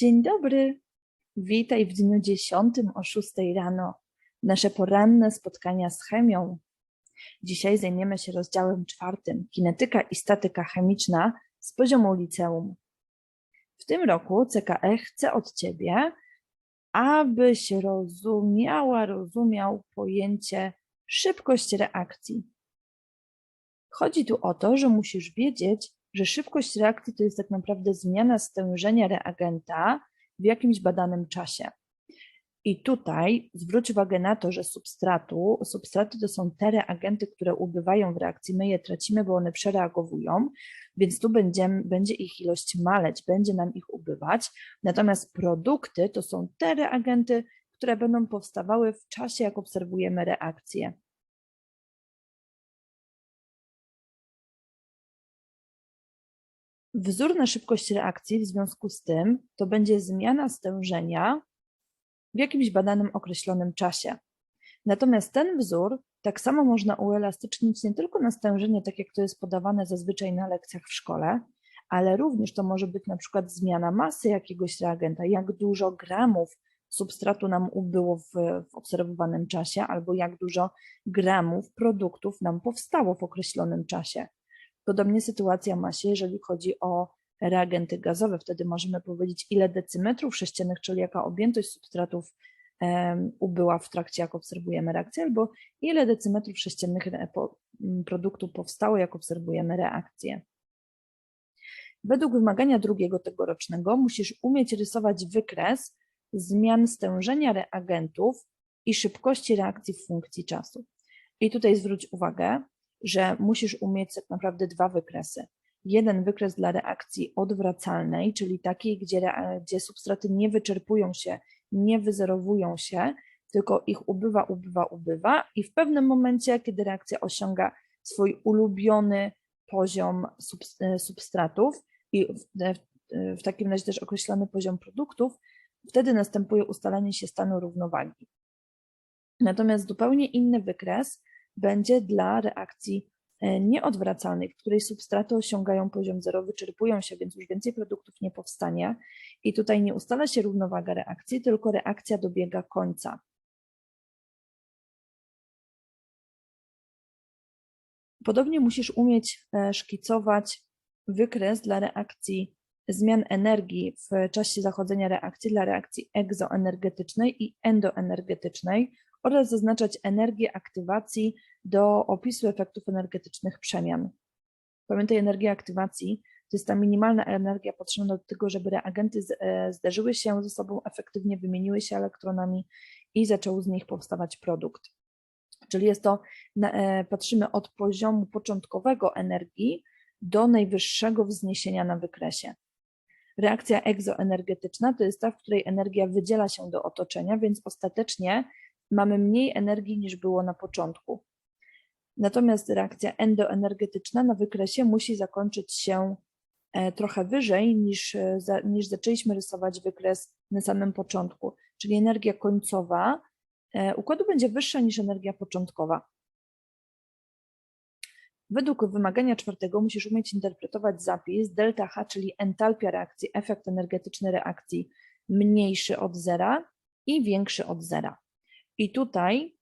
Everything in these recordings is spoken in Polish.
Dzień dobry. Witaj w dniu dziesiątym o 6 rano. Nasze poranne spotkania z chemią. Dzisiaj zajmiemy się rozdziałem czwartym kinetyka i statyka chemiczna z poziomu liceum. W tym roku CKE chce od Ciebie, abyś rozumiała, rozumiał pojęcie szybkość reakcji. Chodzi tu o to, że musisz wiedzieć, że szybkość reakcji to jest tak naprawdę zmiana stężenia reagenta w jakimś badanym czasie. I tutaj zwróć uwagę na to, że substratu, substraty to są te reagenty, które ubywają w reakcji, my je tracimy, bo one przereagowują, więc tu będzie, będzie ich ilość maleć, będzie nam ich ubywać. Natomiast produkty to są te reagenty, które będą powstawały w czasie, jak obserwujemy reakcję. Wzór na szybkość reakcji w związku z tym to będzie zmiana stężenia w jakimś badanym określonym czasie. Natomiast ten wzór tak samo można uelastycznić nie tylko na stężenie, tak jak to jest podawane zazwyczaj na lekcjach w szkole, ale również to może być na przykład zmiana masy jakiegoś reagenta, jak dużo gramów substratu nam ubyło w, w obserwowanym czasie, albo jak dużo gramów produktów nam powstało w określonym czasie. Podobnie sytuacja ma się, jeżeli chodzi o reagenty gazowe. Wtedy możemy powiedzieć, ile decymetrów sześciennych, czyli jaka objętość substratów ubyła w trakcie, jak obserwujemy reakcję, albo ile decymetrów sześciennych produktu powstało, jak obserwujemy reakcję. Według wymagania drugiego tegorocznego musisz umieć rysować wykres zmian stężenia reagentów i szybkości reakcji w funkcji czasu. I tutaj zwróć uwagę, że musisz umieć tak naprawdę dwa wykresy. Jeden wykres dla reakcji odwracalnej, czyli takiej, gdzie, gdzie substraty nie wyczerpują się, nie wyzerowują się, tylko ich ubywa, ubywa, ubywa i w pewnym momencie, kiedy reakcja osiąga swój ulubiony poziom substratów i w, w takim razie też określony poziom produktów, wtedy następuje ustalenie się stanu równowagi. Natomiast zupełnie inny wykres będzie dla reakcji e, nieodwracalnej, w której substraty osiągają poziom zero, wyczerpują się, więc już więcej produktów nie powstanie. I tutaj nie ustala się równowaga reakcji, tylko reakcja dobiega końca. Podobnie musisz umieć e, szkicować wykres dla reakcji zmian energii w czasie zachodzenia reakcji, dla reakcji egzoenergetycznej i endoenergetycznej oraz zaznaczać energię aktywacji do opisu efektów energetycznych przemian. Pamiętaj, energia aktywacji to jest ta minimalna energia potrzebna do tego, żeby reagenty e, zderzyły się ze sobą, efektywnie wymieniły się elektronami i zaczął z nich powstawać produkt. Czyli jest to, e, patrzymy od poziomu początkowego energii do najwyższego wzniesienia na wykresie. Reakcja egzoenergetyczna to jest ta, w której energia wydziela się do otoczenia, więc ostatecznie mamy mniej energii niż było na początku. Natomiast reakcja endoenergetyczna na wykresie musi zakończyć się e, trochę wyżej niż, e, niż zaczęliśmy rysować wykres na samym początku, czyli energia końcowa e, układu będzie wyższa niż energia początkowa. Według wymagania czwartego musisz umieć interpretować zapis delta H, czyli entalpia reakcji, efekt energetyczny reakcji mniejszy od zera i większy od zera. I tutaj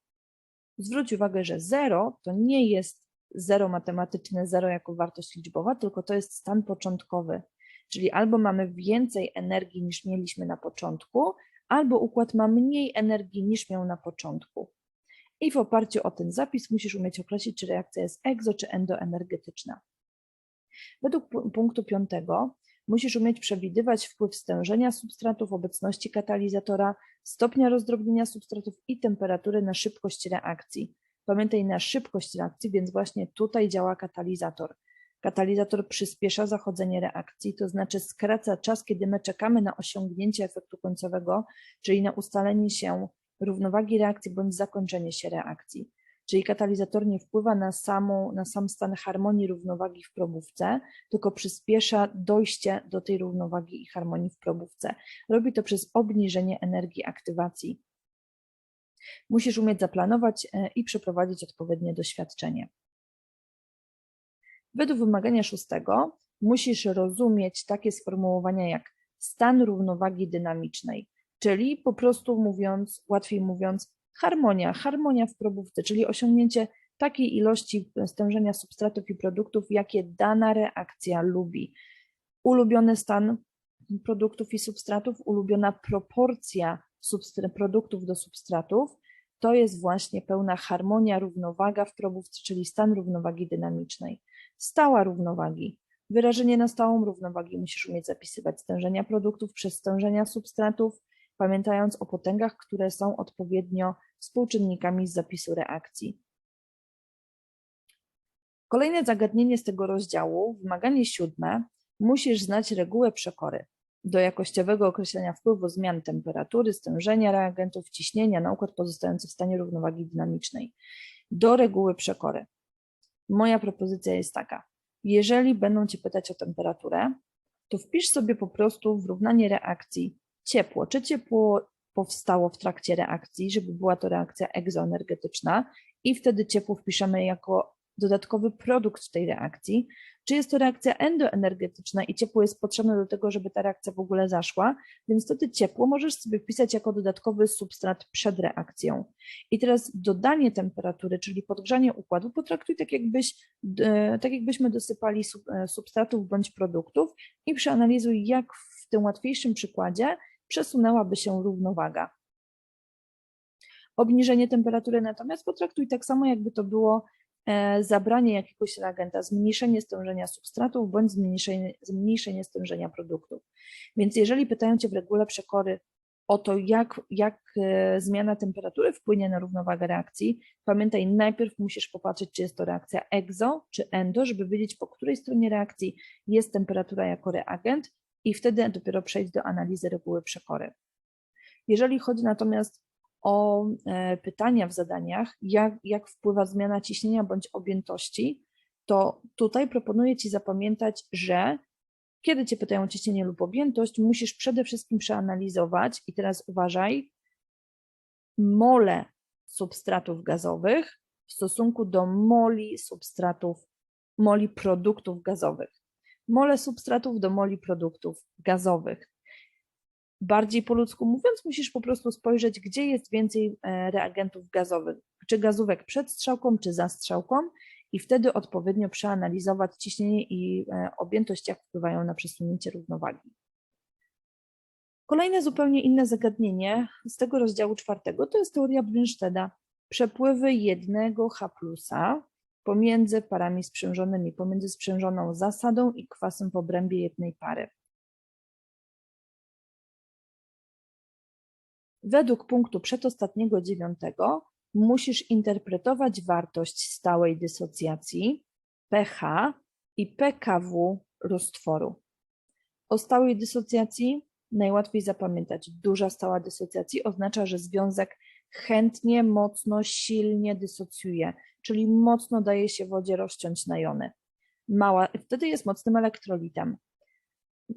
zwróć uwagę, że 0 to nie jest 0 matematyczne, 0 jako wartość liczbowa, tylko to jest stan początkowy. Czyli albo mamy więcej energii niż mieliśmy na początku, albo układ ma mniej energii niż miał na początku. I w oparciu o ten zapis musisz umieć określić, czy reakcja jest egzo czy endoenergetyczna. Według punktu piątego Musisz umieć przewidywać wpływ stężenia substratów, obecności katalizatora, stopnia rozdrobnienia substratów i temperatury na szybkość reakcji. Pamiętaj na szybkość reakcji, więc właśnie tutaj działa katalizator. Katalizator przyspiesza zachodzenie reakcji, to znaczy skraca czas, kiedy my czekamy na osiągnięcie efektu końcowego, czyli na ustalenie się równowagi reakcji bądź zakończenie się reakcji czyli katalizator nie wpływa na, samą, na sam stan harmonii równowagi w probówce, tylko przyspiesza dojście do tej równowagi i harmonii w probówce. Robi to przez obniżenie energii aktywacji. Musisz umieć zaplanować e, i przeprowadzić odpowiednie doświadczenie. Według wymagania szóstego musisz rozumieć takie sformułowania jak stan równowagi dynamicznej, czyli po prostu mówiąc, łatwiej mówiąc, harmonia, harmonia w probówce, czyli osiągnięcie takiej ilości stężenia substratów i produktów, jakie dana reakcja lubi. Ulubiony stan produktów i substratów, ulubiona proporcja produktów do substratów, to jest właśnie pełna harmonia, równowaga w probówce, czyli stan równowagi dynamicznej. Stała równowagi. Wyrażenie na stałą równowagi musisz umieć zapisywać stężenia produktów przez stężenia substratów, pamiętając o potęgach, które są odpowiednio współczynnikami z zapisu reakcji. Kolejne zagadnienie z tego rozdziału, wymaganie siódme, musisz znać regułę przekory do jakościowego określenia wpływu zmian temperatury, stężenia reagentów, ciśnienia na układ pozostający w stanie równowagi dynamicznej. Do reguły przekory. Moja propozycja jest taka. Jeżeli będą Cię pytać o temperaturę, to wpisz sobie po prostu w równanie reakcji ciepło. Czy ciepło powstało w trakcie reakcji, żeby była to reakcja egzoenergetyczna i wtedy ciepło wpiszemy jako dodatkowy produkt tej reakcji, czy jest to reakcja endoenergetyczna i ciepło jest potrzebne do tego, żeby ta reakcja w ogóle zaszła, więc wtedy ciepło możesz sobie wpisać jako dodatkowy substrat przed reakcją. I teraz dodanie temperatury, czyli podgrzanie układu, potraktuj tak, jakbyś, e, tak jakbyśmy dosypali e, substratów bądź produktów i przeanalizuj, jak w tym łatwiejszym przykładzie przesunęłaby się równowaga. Obniżenie temperatury natomiast potraktuj tak samo, jakby to było E, zabranie jakiegoś reagenta, zmniejszenie stężenia substratów bądź zmniejszenie, zmniejszenie stężenia produktów. Więc jeżeli pytają Cię w regule przekory o to, jak, jak e, zmiana temperatury wpłynie na równowagę reakcji, pamiętaj, najpierw musisz popatrzeć, czy jest to reakcja exo czy endo, żeby wiedzieć, po której stronie reakcji jest temperatura jako reagent i wtedy dopiero przejść do analizy reguły przekory. Jeżeli chodzi natomiast o e, pytania w zadaniach, jak, jak wpływa zmiana ciśnienia bądź objętości, to tutaj proponuję Ci zapamiętać, że kiedy Cię pytają o ciśnienie lub objętość, musisz przede wszystkim przeanalizować, i teraz uważaj, mole substratów gazowych w stosunku do moli substratów, moli produktów gazowych. Mole substratów do moli produktów gazowych bardziej po ludzku mówiąc, musisz po prostu spojrzeć, gdzie jest więcej e, reagentów gazowych, czy gazówek przed strzałką, czy za strzałką i wtedy odpowiednio przeanalizować ciśnienie i e, objętość, jak wpływają na przesunięcie równowagi. Kolejne zupełnie inne zagadnienie z tego rozdziału czwartego to jest teoria Brünstedta. Przepływy jednego H pomiędzy parami sprzężonymi, pomiędzy sprzężoną zasadą i kwasem w obrębie jednej pary. Według punktu przedostatniego dziewiątego musisz interpretować wartość stałej dysocjacji pH i PKW roztworu. O stałej dysocjacji najłatwiej zapamiętać. Duża stała dysocjacji oznacza, że związek chętnie, mocno, silnie dysocjuje, czyli mocno daje się wodzie rozciąć na jony. Mała, wtedy jest mocnym elektrolitem.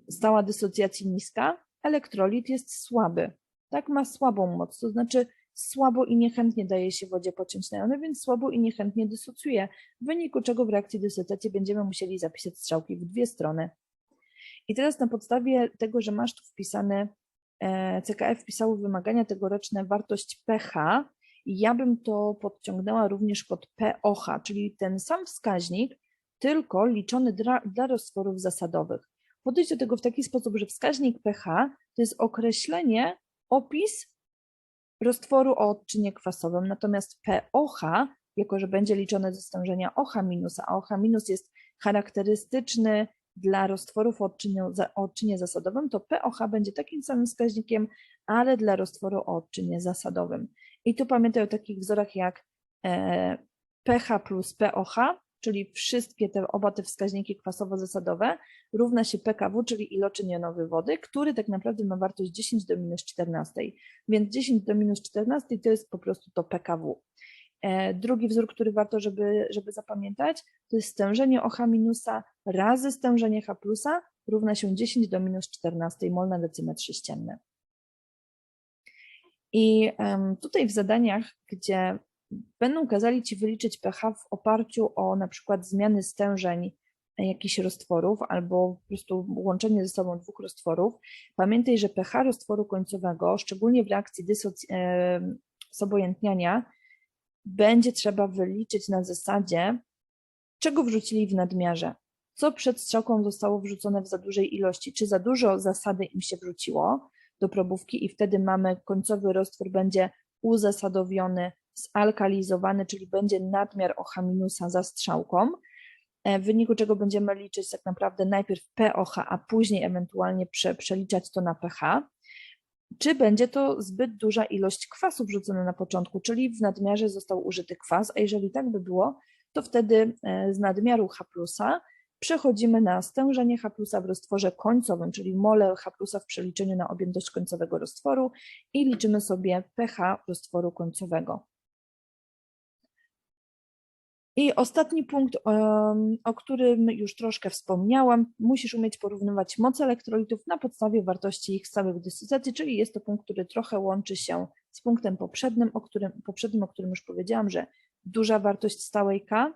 Stała dysocjacji niska, elektrolit jest słaby, tak ma słabą moc, to znaczy słabo i niechętnie daje się wodzie pociąć na jony, więc słabo i niechętnie dysocjuje, w wyniku czego w reakcji dysocjacji będziemy musieli zapisać strzałki w dwie strony. I teraz na podstawie tego, że masz tu wpisane, CKF wpisało wymagania tegoroczne wartość pH, ja bym to podciągnęła również pod POH, czyli ten sam wskaźnik, tylko liczony dla, dla roztworów zasadowych. Podejść do tego w taki sposób, że wskaźnik pH to jest określenie opis roztworu o odczynie kwasowym, natomiast POH, jako że będzie liczone ze stężenia OH a OH jest charakterystyczny dla roztworów o odczynie, o odczynie zasadowym, to POH będzie takim samym wskaźnikiem, ale dla roztworu o odczynie zasadowym. I tu pamiętaj o takich wzorach jak e, pH plus POH, czyli wszystkie te, oba te wskaźniki kwasowo-zasadowe, równa się PKW, czyli iloczyn jonowy wody, który tak naprawdę ma wartość 10 do minus 14. Więc 10 do minus 14 to jest po prostu to PKW. E, drugi wzór, który warto, żeby, żeby zapamiętać, to jest stężenie OH minusa razy stężenie H plusa równa się 10 do minus 14 mol na decymetr sześcienny. I tutaj w zadaniach, gdzie będą kazali Ci wyliczyć pH w oparciu o na przykład zmiany stężeń jakichś roztworów albo po prostu łączenie ze sobą dwóch roztworów, pamiętaj, że pH roztworu końcowego, szczególnie w reakcji dysoc- em, zobojętniania, będzie trzeba wyliczyć na zasadzie, czego wrzucili w nadmiarze. Co przed strzałką zostało wrzucone w za dużej ilości? Czy za dużo zasady im się wrzuciło do probówki i wtedy mamy końcowy roztwór będzie uzasadowiony, zalkalizowany, czyli będzie nadmiar OH minusa za strzałką, e, w wyniku czego będziemy liczyć tak naprawdę najpierw pOH, a później ewentualnie prze, przeliczać to na pH. Czy będzie to zbyt duża ilość kwasu wrzucona na początku, czyli w nadmiarze został użyty kwas, a jeżeli tak by było, to wtedy e, z nadmiaru H przechodzimy na stężenie H w roztworze końcowym, czyli mole H w przeliczeniu na objętość końcowego roztworu i liczymy sobie pH roztworu końcowego. I ostatni punkt, o którym już troszkę wspomniałam, musisz umieć porównywać moce elektrolitów na podstawie wartości ich stałych dysocjacji, czyli jest to punkt, który trochę łączy się z punktem poprzednim, o którym, poprzednim, o którym już powiedziałam, że duża wartość stałej K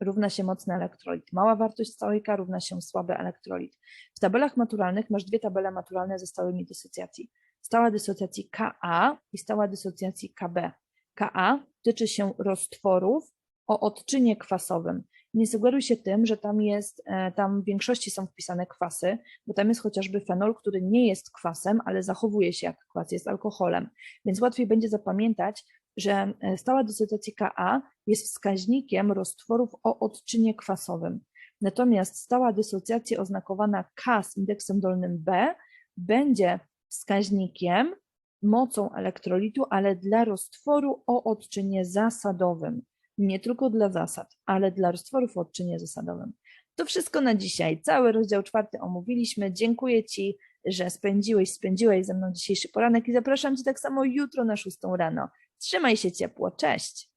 równa się mocny elektrolit, mała wartość stałej K równa się słaby elektrolit. W tabelach maturalnych masz dwie tabele maturalne ze stałymi dysocjacji. Stała dysocjacji Ka i stała dysocjacji Kb. Ka tyczy się roztworów o odczynie kwasowym. Nie sugeruj się tym, że tam jest, e, tam w większości są wpisane kwasy, bo tam jest chociażby fenol, który nie jest kwasem, ale zachowuje się jak kwas, jest alkoholem. Więc łatwiej będzie zapamiętać, że e, stała dysocjacja Ka jest wskaźnikiem roztworów o odczynie kwasowym. Natomiast stała dysocjacja oznakowana K z indeksem dolnym B będzie wskaźnikiem mocą elektrolitu, ale dla roztworu o odczynie zasadowym nie tylko dla zasad, ale dla roztworów o odczynie zasadowym. To wszystko na dzisiaj. Cały rozdział czwarty omówiliśmy. Dziękuję Ci, że spędziłeś, spędziłeś ze mną dzisiejszy poranek i zapraszam Cię tak samo jutro na szóstą rano. Trzymaj się ciepło. Cześć!